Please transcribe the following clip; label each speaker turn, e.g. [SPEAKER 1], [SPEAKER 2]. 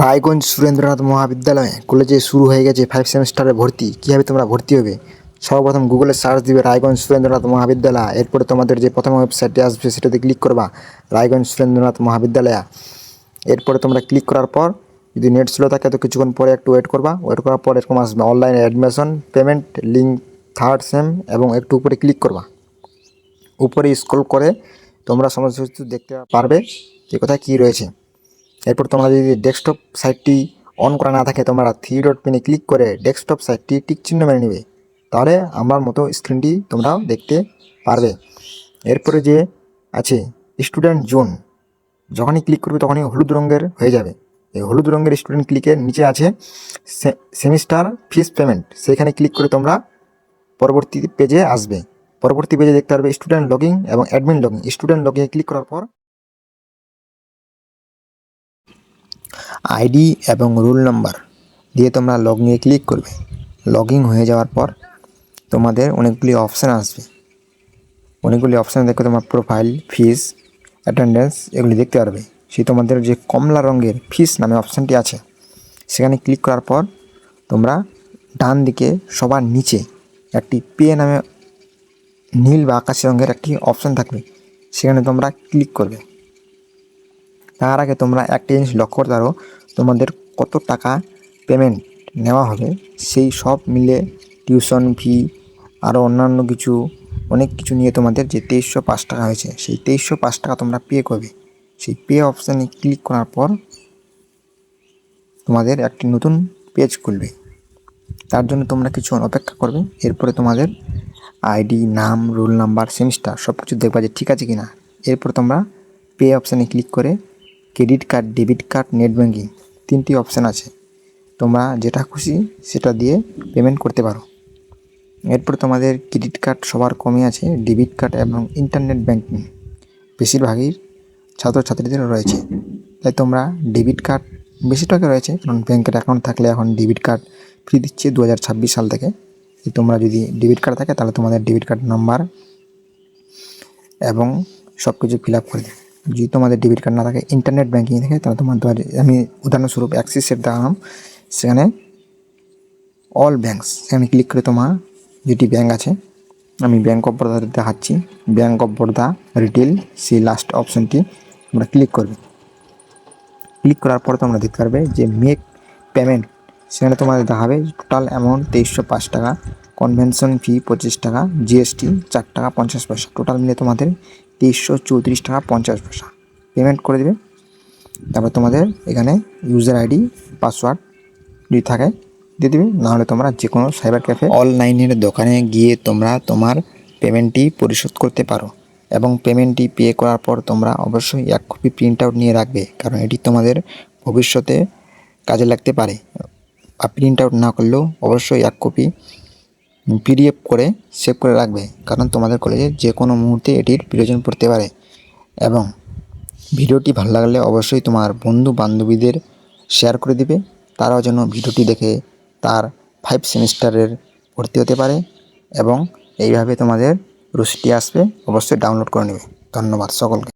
[SPEAKER 1] রায়গঞ্জ সুরেন্দ্রনাথ মহাবিদ্যালয়ে কলেজে শুরু হয়ে গেছে ফাইভ সেমিস্টারে ভর্তি। কীভাবে তোমরা ভর্তি হবে? সর্বপ্রথম গুগলে সার্চ দিবে রায়গঞ্জ সুরেন্দ্রনাথ মহাবিদ্যালয়। এরপরে তোমাদের যে প্রথম ওয়েবসাইটটি আসবে সেটাতে ক্লিক করবা রায়গঞ্জ সুরেন্দ্রনাথ মহাবিদ্যালয়। এরপরে তোমরা ক্লিক করার পর যদি নেট স্লো থাকে তো কিছুক্ষণ পরে একটু ওয়েট করবা। ওয়েট করার পর এরকম আসবে online admission payment link third sem এবং একটু উপরে ক্লিক করবা। উপরে স্ক্রল করে তোমরা সমস্ত কিছু দেখতে পারবে যে কোথায় কী রয়েছে। এরপর তোমরা যদি ডেস্কটপ সাইটটি অন করা না থাকে, তোমরা থ্রি ডট পিনে ক্লিক করে ডেস্কটপ সাইটটি টিক চিহ্ন মেনে নেবে। তাহলে আমার মতো স্ক্রিনটি তোমরাও দেখতে পারবে। এরপরে যে আছে স্টুডেন্ট জোন যখনই ক্লিক করবে তখনই হলুদ রঙের হয়ে যাবে। এই হলুদ রঙের স্টুডেন্ট ক্লিকের নিচে আছে সেমিস্টার ফিস পেমেন্ট সেখানে ক্লিক করে তোমরা পরবর্তী পেজে আসবে। পরবর্তী পেজে দেখতে পারবে স্টুডেন্ট লগিং এবং অ্যাডমিন লগিং স্টুডেন্ট লগিংয়ে ক্লিক করার পর আইডি এবং রোল নাম্বার দিয়ে তোমরা লগইনে ক্লিক করবে। লগইন হয়ে যাওয়ার পর তোমাদের অনেকগুলি অপশান আসবে। অনেকগুলি অপশান দেখে তোমার প্রোফাইল, ফিস, অ্যাটেন্ডেন্স এগুলি দেখতে পারবে। সেই তোমাদের যে কমলা রঙের ফিস নামে অপশানটি আছে, সেখানে ক্লিক করার পর তোমরা ডান দিকে সবার নিচে একটি পে নামে নীল বা আকাশি রঙের একটি অপশান থাকবে, সেখানে তোমরা ক্লিক করবে। তার আগে তোমরা একটা জিনিস লক্ষ্য করতে পারো, তোমাদের কত টাকা পেমেন্ট নেওয়া হবে, সেই সব মিলে টিউশন ফি আরও অন্যান্য কিছু, অনেক কিছু নিয়ে তোমাদের যে তেইশশো পাঁচ টাকা হয়েছে, সেই তেইশশো পাঁচ টাকা তোমরা পে করবে। সেই পে অপশানে ক্লিক করার পর তোমাদের একটি নতুন পেজ খুলবে। তার জন্য তোমরা কিছুক্ষণ অপেক্ষা করবে, এরপরে তোমাদের আইডি নাম রোল নাম্বার সেমিস্টার সব কিছু দেখবা যে ঠিক আছে কি না এরপর তোমরা পে অপশানে ক্লিক করে credit card, debit card, net banking তিনটি অপশান আছে। তোমরা যেটা খুশি সেটা দিয়ে পেমেন্ট করতে পারো। এরপর তোমাদের ক্রেডিট কার্ড সবার কমে আছে, ডেবিট কার্ড এবং ইন্টারনেট ব্যাঙ্কিং বেশিরভাগই ছাত্রছাত্রীদের রয়েছে। তাই তোমরা ডেবিট কার্ড বেশি টাকা রয়েছে, কারণ ব্যাংকের অ্যাকাউন্ট থাকলে এখন ডেবিট কার্ড ফ্রি দিচ্ছে দু হাজার ছাব্বিশ সাল থেকে। তোমরা যদি ডেবিট কার্ড থাকে, তাহলে তোমাদের ডেবিট কার্ড নাম্বার এবং সব কিছু ফিল আপ করে দেবে। যদি তোমাদের ডেবিট কার্ড না থাকে ইন্টারনেট ব্যাঙ্কিং থাকে, তাহলে তোমার আমি উদাহরণস্বরূপ অ্যাক্সিসের দাম সেখানে অল ব্যাঙ্কস সেখানে ক্লিক করে তোমার যেটি ব্যাঙ্ক আছে। আমি ব্যাঙ্ক অফ বরোদা দেখাচ্ছি। ব্যাঙ্ক অফ বরোদা রিটেল সেই লাস্ট অপশানটি তোমরা ক্লিক করবে। ক্লিক করার পর তোমরা দেখতে পারবে যে মেক পেমেন্ট সেখানে তোমাদের দেখাবে টোটাল অ্যামাউন্ট তেইশশো পাঁচ টাকা কনভেনশন ফি পঁচিশ টাকা জিএসটি চার টাকা পঞ্চাশ পয়সা। টোটাল মিলে তোমাদের তেইশশো চৌত্রিশ টাকা পঞ্চাশ পয়সা। পেমেন্ট করে দেবে। তারপর তোমাদের এখানে ইউজার আইডি পাসওয়ার্ড যদি থাকে, দিয়ে দেবে। নাহলে তোমরা যে কোনো সাইবার ক্যাফে অনলাইনের দোকানে গিয়ে তোমরা তোমার পেমেন্টটি পরিশোধ করতে পারো। এবং পেমেন্টটি পে করার পর তোমরা অবশ্যই এক কপি প্রিন্ট আউট নিয়ে রাখবে। কারণ এটি তোমাদের ভবিষ্যতে কাজে লাগতে পারে। আর প্রিন্ট আউট না করলেও অবশ্যই এক কপি পিডিএফ করে সেভ করে রাখবে, কারণ তোমাদের কলেজে যে কোনো মুহূর্তে এটির প্রয়োজন পড়তে পারে। এবং ভিডিওটি ভালো লাগলে অবশ্যই তোমার বন্ধু বান্ধবীদের শেয়ার করে দিবে। তারাও যেন ভিডিওটি দেখে তার ফাইভ সেমিস্টারের ভর্তি হতে পারে এবং এইভাবে তোমাদের রসিদটি আসবে, অবশ্যই ডাউনলোড করে নেবে। ধন্যবাদ সকলকে।